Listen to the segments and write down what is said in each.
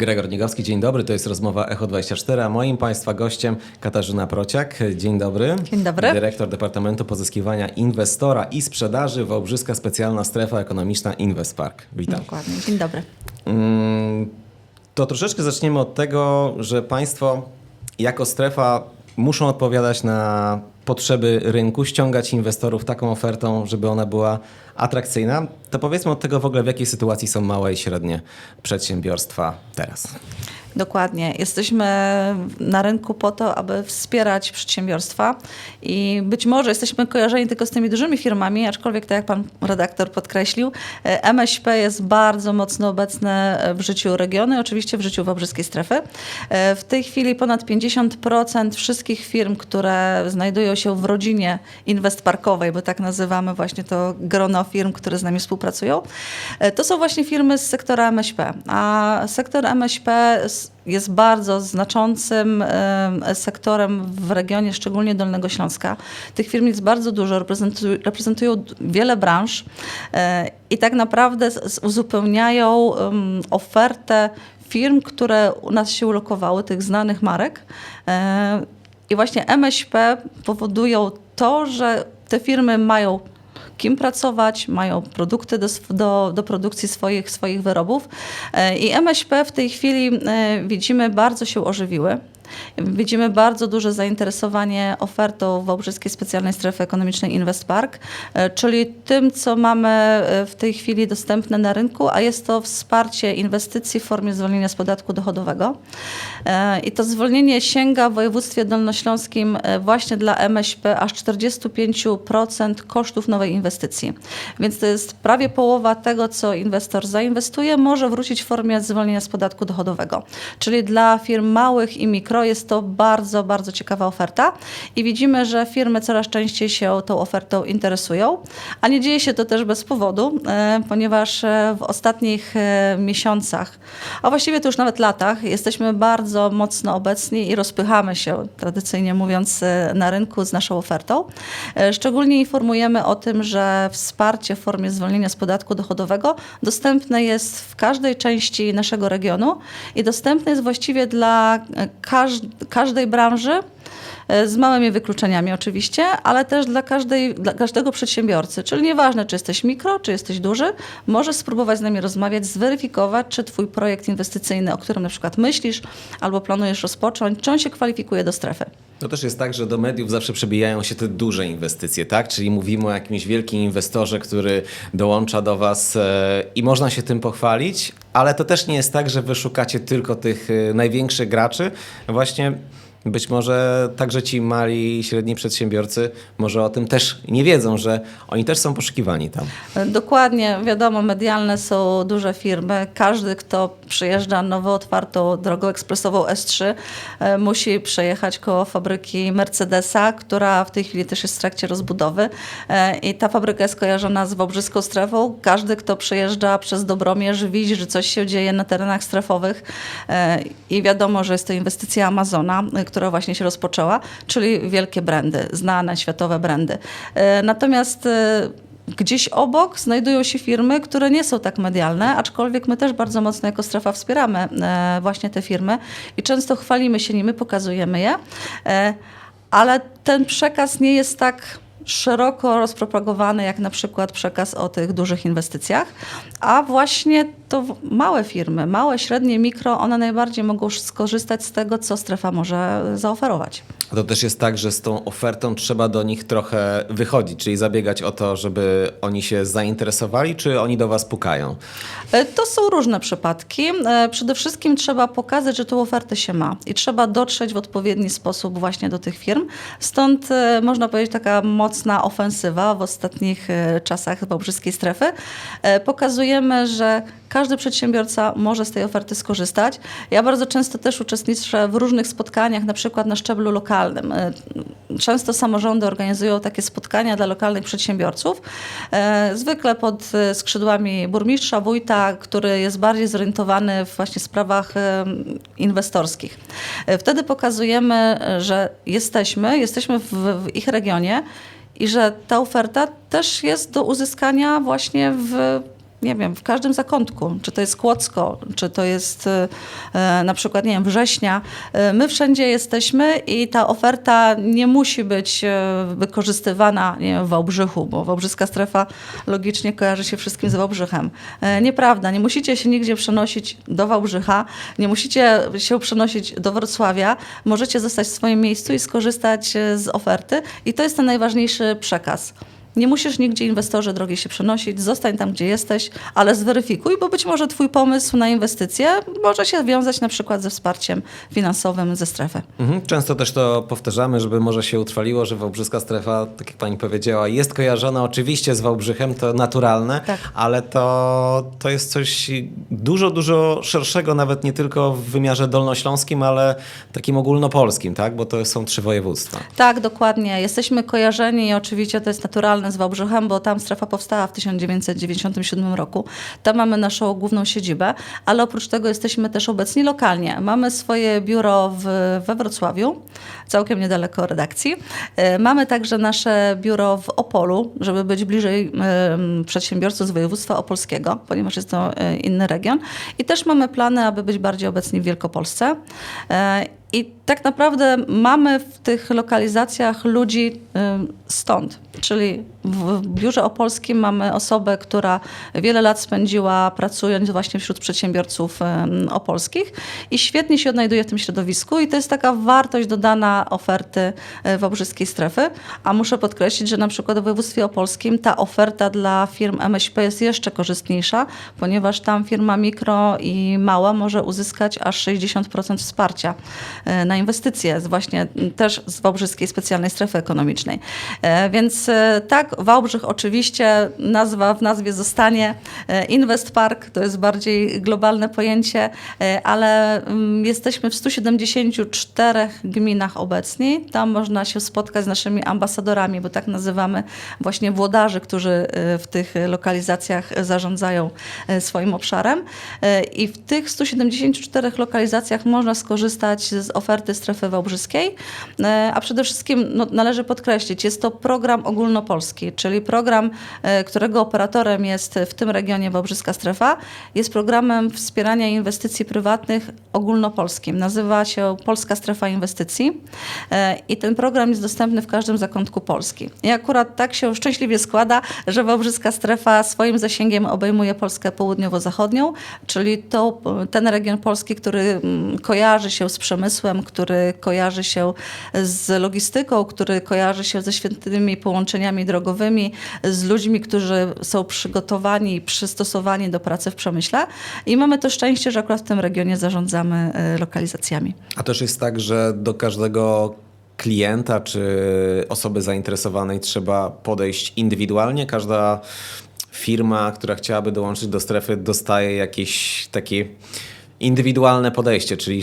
Gregor Niegowski, dzień dobry, to jest rozmowa Echo 24, a moim Państwa gościem Katarzyna Prociak. Dzień dobry. Dzień dobry. Dyrektor Departamentu Pozyskiwania Inwestora i Sprzedaży Wałbrzyska Specjalna Strefa Ekonomiczna Investpark. Witam. Dokładnie. Dzień dobry. Mm, To troszeczkę zaczniemy od tego, że Państwo jako strefa muszą odpowiadać na potrzeby rynku, ściągać inwestorów taką ofertą, żeby ona była atrakcyjna. To powiedzmy od tego w ogóle, w jakiej sytuacji są małe i średnie przedsiębiorstwa teraz. Dokładnie. Jesteśmy na rynku po to, aby wspierać przedsiębiorstwa i być może jesteśmy kojarzeni tylko z tymi dużymi firmami, aczkolwiek tak jak pan redaktor podkreślił, e, MŚP jest bardzo mocno obecne w życiu regionu oczywiście w życiu Wałbrzyskiej Strefy. E, W tej chwili ponad 50% wszystkich firm, które znajdują się w rodzinie inwestparkowej, bo tak nazywamy właśnie to grono firm, które z nami współpracują, e, to są właśnie firmy z sektora MŚP. A sektor MŚP s- jest bardzo znaczącym em, sektorem w regionie, szczególnie Dolnego Śląska. Tych firm jest bardzo dużo, reprezentują, reprezentują wiele branż e, i tak naprawdę uzupełniają ofertę firm, które u nas się ulokowały, tych znanych marek. E, I właśnie MŚP powodują to, że te firmy mają kim pracować, mają produkty do, do, do produkcji swoich, swoich wyrobów. E, I MŚP w tej chwili e, widzimy bardzo się ożywiły. Widzimy bardzo duże zainteresowanie ofertą Wałbrzyskiej Specjalnej Strefy Ekonomicznej Investpark, e, czyli tym, co mamy e, w tej chwili dostępne na rynku, a jest to wsparcie inwestycji w formie zwolnienia z podatku dochodowego. E, I to zwolnienie sięga w województwie dolnośląskim właśnie dla MŚP aż 45% kosztów nowej inwestycji. Więc to jest prawie połowa tego, co inwestor zainwestuje, może wrócić w formie zwolnienia z podatku dochodowego. Czyli dla firm małych i mikro jest to bardzo, bardzo ciekawa oferta i widzimy, że firmy coraz częściej się tą ofertą interesują, a nie dzieje się to też bez powodu, e, ponieważ e, w ostatnich e, miesiącach, a właściwie to już nawet latach, jesteśmy bardzo mocno obecni i rozpychamy się, tradycyjnie mówiąc, na rynku z naszą ofertą. Szczególnie informujemy o tym, że wsparcie w formie zwolnienia z podatku dochodowego dostępne jest w każdej części naszego regionu i dostępne jest właściwie dla e, każ- każdej branży. E, Z małymi wykluczeniami oczywiście, ale też dla, każdej, dla każdego przedsiębiorcy. Czyli nieważne, czy jesteś mikro, czy jesteś duży, możesz spróbować z nami rozmawiać, zweryfikować, czy twój projekt inwestycyjny, o którym na przykład myślisz albo planujesz rozpocząć, czy on się kwalifikuje do strefy. To też jest tak, że do mediów zawsze przebijają się te duże inwestycje, tak? Czyli mówimy o jakimś wielkim inwestorze, który dołącza do Was e, i można się tym pochwalić, ale to też nie jest tak, że Wy szukacie tylko tych e, największych graczy. Właśnie być może także ci mali i średni przedsiębiorcy może o tym też nie wiedzą, że oni też są poszukiwani tam. Dokładnie, wiadomo, medialne są duże firmy. Każdy, kto przyjeżdża nowo otwartą drogą ekspresową S3, e, musi przejechać koło fabryki Mercedesa, która w tej chwili też jest w trakcie rozbudowy. E, I ta fabryka jest kojarzona z Wałbrzyską strefą. Każdy, kto przejeżdża przez Dobromierz, widzi, że coś się dzieje na terenach strefowych. E, I wiadomo, że jest to inwestycja Amazona, która właśnie się rozpoczęła, czyli wielkie brandy, znane światowe brandy. E, Natomiast e, Gdzieś obok znajdują się firmy, które nie są tak medialne, aczkolwiek my też bardzo mocno jako strefa wspieramy e, właśnie te firmy i często chwalimy się nimi, pokazujemy je, ale ten przekaz nie jest tak szeroko rozpropagowany jak na przykład przekaz o tych dużych inwestycjach, a właśnie to małe firmy, małe, średnie, mikro, one najbardziej mogą skorzystać z tego, co strefa może zaoferować. To też jest tak, że z tą ofertą trzeba do nich trochę wychodzić, czyli zabiegać o to, żeby oni się zainteresowali, czy oni do Was pukają? E, To są różne przypadki. E, Przede wszystkim trzeba pokazać, że tą ofertę się ma i trzeba dotrzeć w odpowiedni sposób właśnie do tych firm. Stąd e, można powiedzieć taka mocna ofensywa w ostatnich czasach Wałbrzyskiej Strefy. Pokazujemy, że każdy przedsiębiorca może z tej oferty skorzystać. Ja bardzo często też uczestniczę w różnych spotkaniach, na przykład na szczeblu lokalnym. E, Często samorządy organizują takie spotkania dla lokalnych przedsiębiorców, e, zwykle pod e, skrzydłami burmistrza, wójta, który jest bardziej zorientowany w właśnie sprawach inwestorskich. Wtedy pokazujemy, że jesteśmy, jesteśmy w, w ich regionie i że ta oferta też jest do uzyskania właśnie w nie wiem, w każdym zakątku, czy to jest Kłodzko, czy to jest e, e, na przykład, nie wiem, Września. E, my wszędzie jesteśmy i ta oferta nie musi być wykorzystywana nie wiem, w Wałbrzychu, bo Wałbrzyska strefa logicznie kojarzy się wszystkim z Wałbrzychem. Nieprawda, nie musicie się nigdzie przenosić do Wałbrzycha, nie musicie się przenosić do Wrocławia, możecie zostać w swoim miejscu i skorzystać z oferty i to jest ten najważniejszy przekaz. Nie musisz nigdzie inwestorze drogi się przenosić, zostań tam, gdzie jesteś, ale zweryfikuj, bo być może twój pomysł na inwestycje może się wiązać na przykład ze wsparciem finansowym ze strefy. Mhm. Często też to powtarzamy, żeby może się utrwaliło, że Wałbrzyska strefa, tak jak pani powiedziała, jest kojarzona oczywiście z Wałbrzychem, to naturalne, Tak. ale to, to jest coś dużo, dużo szerszego, nawet nie tylko w wymiarze dolnośląskim, ale takim ogólnopolskim, tak? Bo to są trzy województwa. Tak, dokładnie. Jesteśmy kojarzeni i oczywiście to jest naturalne z Wałbrzychem, bo tam strefa powstała w 1997 roku. Tam mamy naszą główną siedzibę, ale oprócz tego jesteśmy też obecni lokalnie. Mamy swoje biuro w, we Wrocławiu, całkiem niedaleko redakcji. E, Mamy także nasze biuro w Opolu, żeby być bliżej przedsiębiorców z województwa opolskiego, ponieważ jest to e, inny region. I też mamy plany, aby być bardziej obecni w Wielkopolsce. I tak naprawdę mamy w tych lokalizacjach ludzi stąd, czyli w biurze opolskim mamy osobę, która wiele lat spędziła pracując właśnie wśród przedsiębiorców opolskich i świetnie się odnajduje w tym środowisku i to jest taka wartość dodana oferty y, wałbrzyskiej strefy, a muszę podkreślić, że na przykład w województwie opolskim ta oferta dla firm MŚP jest jeszcze korzystniejsza, ponieważ tam firma mikro i mała może uzyskać aż 60% wsparcia e, na inwestycje właśnie też z Wałbrzyskiej Specjalnej Strefy Ekonomicznej. E, Więc e, Wałbrzych oczywiście nazwa w nazwie zostanie. E, Invest Park to jest bardziej globalne pojęcie, e, ale mm, jesteśmy w 174 gminach obecnie. Tam można się spotkać z naszymi ambasadorami, bo tak nazywamy właśnie włodarzy, którzy e, w tych lokalizacjach zarządzają swoim obszarem. I w tych 174 lokalizacjach można skorzystać z oferty strefy wałbrzyskiej, a przede wszystkim no, należy podkreślić, jest to program ogólnopolski, czyli program, e, którego operatorem jest w tym regionie Wałbrzyska Strefa, jest programem wspierania inwestycji prywatnych ogólnopolskim. Nazywa się Polska Strefa Inwestycji E, i ten program jest dostępny w każdym zakątku Polski. I akurat tak się szczęśliwie składa, że Wałbrzyska Strefa swoim zasięgiem obejmuje Polskę południowo-zachodnią, czyli to, ten region Polski, który mm, kojarzy się z przemysłem, który kojarzy się z logistyką, który kojarzy się ze świetnymi połączeniami drogowymi, z ludźmi, którzy są przygotowani przystosowani do pracy w przemyśle. I mamy to szczęście, że akurat w tym regionie zarządzamy e, lokalizacjami. A też jest tak, że do każdego klienta czy osoby zainteresowanej trzeba podejść indywidualnie. Każda firma, która chciałaby dołączyć do strefy, dostaje jakieś takie indywidualne podejście, czyli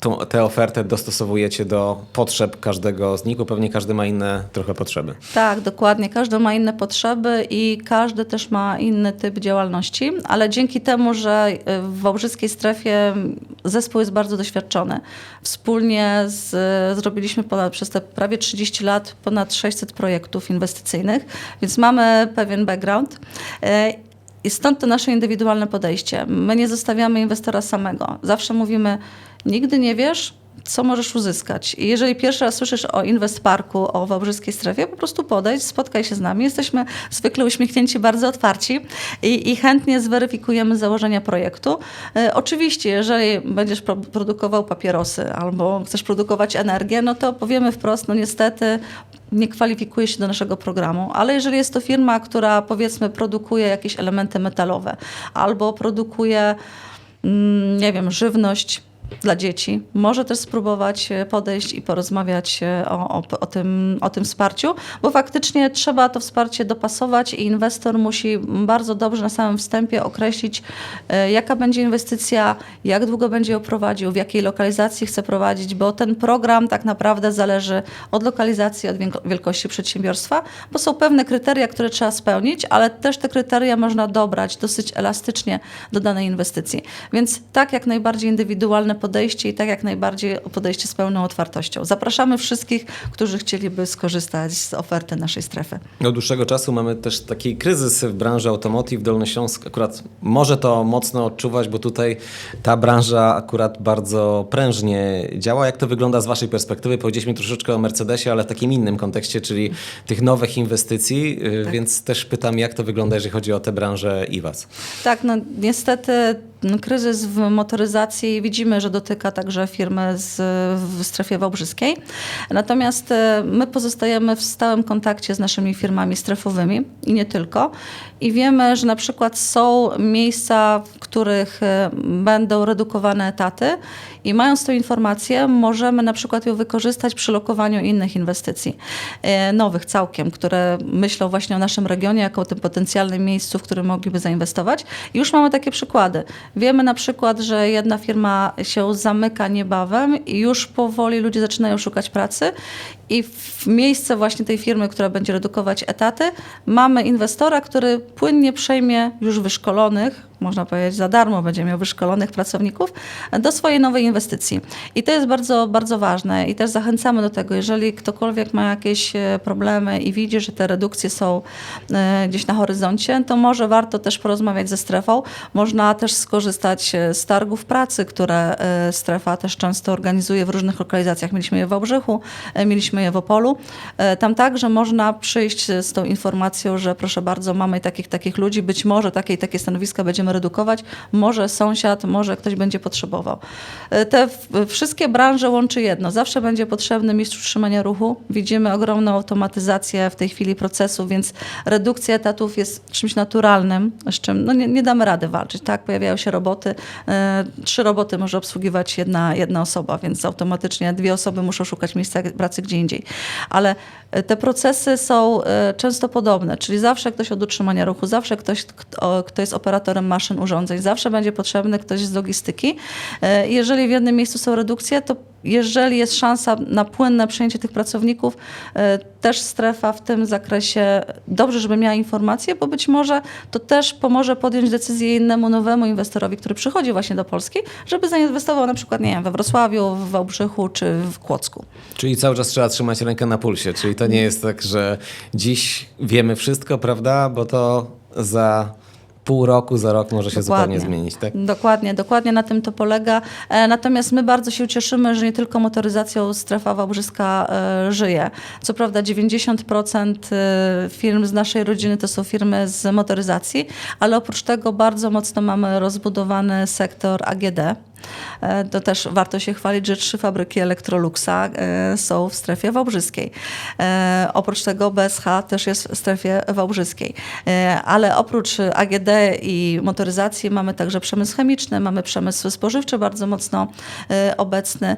tą, tę ofertę dostosowujecie do potrzeb każdego z nich, bo pewnie każdy ma inne trochę potrzeby. Tak, dokładnie. Każdy ma inne potrzeby i każdy też ma inny typ działalności, ale dzięki temu, że y, w Wałbrzyskiej strefie zespół jest bardzo doświadczony. Wspólnie z, zrobiliśmy ponad, przez te prawie 30 lat ponad 600 projektów inwestycyjnych, więc mamy pewien background. Y, I stąd to nasze indywidualne podejście. My nie zostawiamy inwestora samego. Zawsze mówimy, nigdy nie wiesz, co możesz uzyskać. I jeżeli pierwszy raz słyszysz o Invest Parku, o Wałbrzyskiej Strefie, po prostu podejdź, spotkaj się z nami. Jesteśmy zwykle uśmiechnięci, bardzo otwarci i, i chętnie zweryfikujemy założenia projektu. E, oczywiście, jeżeli będziesz pro, produkował papierosy albo chcesz produkować energię, no to powiemy wprost, no niestety nie kwalifikuje się do naszego programu, ale jeżeli jest to firma, która powiedzmy produkuje jakieś elementy metalowe albo produkuje, mm, nie wiem, żywność, dla dzieci. Może też spróbować e, podejść i porozmawiać e, o, o, o, tym, o tym wsparciu, bo faktycznie trzeba to wsparcie dopasować i inwestor musi bardzo dobrze na samym wstępie określić, e, jaka będzie inwestycja, jak długo będzie ją prowadził, w jakiej lokalizacji chce prowadzić, bo ten program tak naprawdę zależy od lokalizacji, od wielko- wielkości przedsiębiorstwa, bo są pewne kryteria, które trzeba spełnić, ale też te kryteria można dobrać dosyć elastycznie do danej inwestycji. Więc tak jak najbardziej indywidualne podejście i tak jak najbardziej podejście z pełną otwartością. Zapraszamy wszystkich, którzy chcieliby skorzystać z oferty naszej strefy. Od dłuższego czasu mamy też taki kryzys w branży automotive. Dolnośląsk akurat może to mocno odczuwać, bo tutaj ta branża akurat bardzo prężnie działa. Jak to wygląda z Waszej perspektywy? Powiedzieliśmy troszeczkę o Mercedesie, ale w takim innym kontekście, czyli tych nowych inwestycji, yy, więc też pytam, jak to wygląda, jeżeli chodzi o tę branżę i Was. Tak, no niestety kryzys w motoryzacji widzimy, że dotyka także firmy z, w strefie wałbrzyskiej. Natomiast e, my pozostajemy w stałym kontakcie z naszymi firmami strefowymi i nie tylko. I wiemy, że na przykład są miejsca, w których e, będą redukowane etaty i mając tę informację, możemy na przykład ją wykorzystać przy lokowaniu innych inwestycji, e, nowych całkiem, które myślą właśnie o naszym regionie jako o tym potencjalnym miejscu, w którym mogliby zainwestować. I już mamy takie przykłady. Wiemy na przykład, że jedna firma się zamyka niebawem i już powoli ludzie zaczynają szukać pracy i w miejsce właśnie tej firmy, która będzie redukować etaty, mamy inwestora, który płynnie przejmie już wyszkolonych, można powiedzieć za darmo będzie miał wyszkolonych pracowników do swojej nowej inwestycji. I to jest bardzo, bardzo ważne i też zachęcamy do tego, jeżeli ktokolwiek ma jakieś e, problemy i widzi, że te redukcje są e, gdzieś na horyzoncie, to może warto też porozmawiać ze strefą. Można też skorzystać e, z targów pracy, które strefa też często organizuje w różnych lokalizacjach. Mieliśmy je w Wałbrzychu, mieliśmy je w Opolu. Tam także można przyjść z tą informacją, że proszę bardzo, mamy takich, takich ludzi, być może takie i takie stanowiska będziemy redukować, może sąsiad, może ktoś będzie potrzebował. E, Te wszystkie branże łączy jedno. Zawsze będzie potrzebny mistrz utrzymania ruchu. Widzimy ogromną automatyzację w tej chwili procesu, więc redukcja etatów jest czymś naturalnym, z czym no nie, nie damy rady walczyć. Tak? Pojawiają się roboty. E, Trzy roboty może obsługiwać jedna, jedna osoba, więc automatycznie dwie osoby muszą szukać miejsca pracy gdzie indziej. Ale e, te procesy są często podobne, czyli zawsze ktoś od utrzymania ruchu, zawsze ktoś, kto, kto jest operatorem maszyn, urządzeń, zawsze będzie potrzebny ktoś z logistyki. E, Jeżeli w jednym miejscu są redukcje, to jeżeli jest szansa na płynne przejęcie tych pracowników, e, też strefa w tym zakresie dobrze, żeby miała informacje, bo być może to też pomoże podjąć decyzję innemu nowemu inwestorowi, który przychodzi właśnie do Polski, żeby zainwestował na przykład, nie wiem, we Wrocławiu, w Wałbrzychu czy w Kłodzku. Czyli cały czas trzeba trzymać rękę na pulsie, czyli to nie jest tak, że dziś wiemy wszystko, prawda, bo to za pół roku, za rok może się zupełnie zmienić, tak? Dokładnie, dokładnie na tym to polega. E, Natomiast my bardzo się cieszymy, że nie tylko motoryzacją strefa wałbrzyska e, żyje. Co prawda 90% e, firm z naszej rodziny to są firmy z motoryzacji, ale oprócz tego bardzo mocno mamy rozbudowany sektor AGD. E, To też warto się chwalić, że trzy fabryki Electroluxa e, są w strefie wałbrzyskiej. E, Oprócz tego BSH też jest w strefie wałbrzyskiej. Ale oprócz AGD i motoryzacji mamy także przemysł chemiczny, mamy przemysł spożywczy bardzo mocno obecny.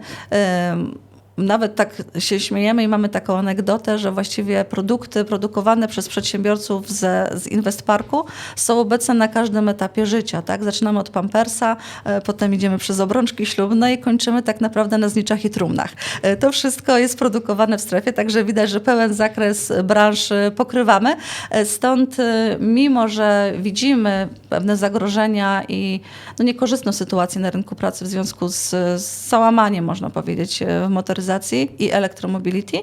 Nawet tak się śmiejemy i mamy taką anegdotę, że właściwie produkty produkowane przez przedsiębiorców ze, z Investparku są obecne na każdym etapie życia. Tak? Zaczynamy od pampersa, e, potem idziemy przez obrączki ślubne i kończymy tak naprawdę na zniczach i trumnach. E, To wszystko jest produkowane w strefie, także widać, że pełen zakres branż e, pokrywamy. E, Stąd mimo, że widzimy pewne zagrożenia i no, niekorzystną sytuację na rynku pracy w związku z, z załamaniem, można powiedzieć, w motoryzacji i elektromobility,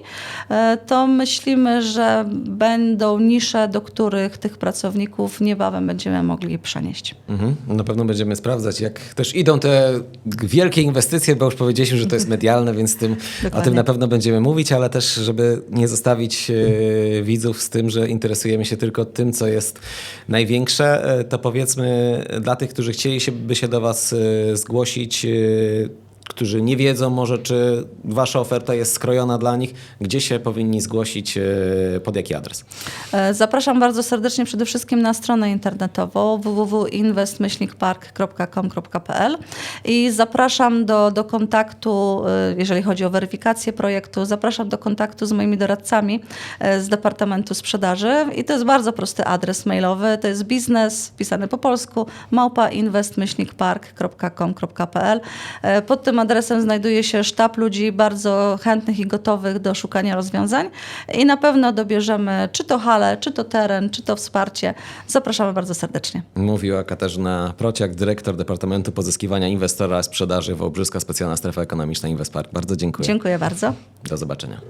e, to myślimy, że będą nisze, do których tych pracowników niebawem będziemy mogli przenieść. Mhm. Na pewno będziemy sprawdzać, jak też idą te wielkie inwestycje, bo już powiedzieliśmy, że to jest medialne, więc tym, o tym na pewno będziemy mówić, ale też, żeby nie zostawić e, widzów z tym, że interesujemy się tylko tym, co jest największe, e, to powiedzmy dla tych, którzy chcieli się, do Was zgłosić, którzy nie wiedzą może, czy Wasza oferta jest skrojona dla nich, gdzie się powinni zgłosić, e, pod jaki adres? E, Zapraszam bardzo serdecznie przede wszystkim na stronę internetową www.investmyślnikpark.com.pl i zapraszam do, do kontaktu, e, jeżeli chodzi o weryfikację projektu, zapraszam do kontaktu z moimi doradcami z Departamentu Sprzedaży i to jest bardzo prosty adres mailowy, to jest biznes pisany po polsku małpa investmyślnikpark.com.pl. E, Pod tym adresem znajduje się sztab ludzi bardzo chętnych i gotowych do szukania rozwiązań i na pewno dobierzemy czy to halę, czy to teren, czy to wsparcie. Zapraszamy bardzo serdecznie. Mówiła Katarzyna Prociak, dyrektor Departamentu Pozyskiwania Inwestora Sprzedaży Wałbrzyska Specjalna Strefa Ekonomiczna Inwespark. Bardzo dziękuję. Dziękuję bardzo. Do zobaczenia.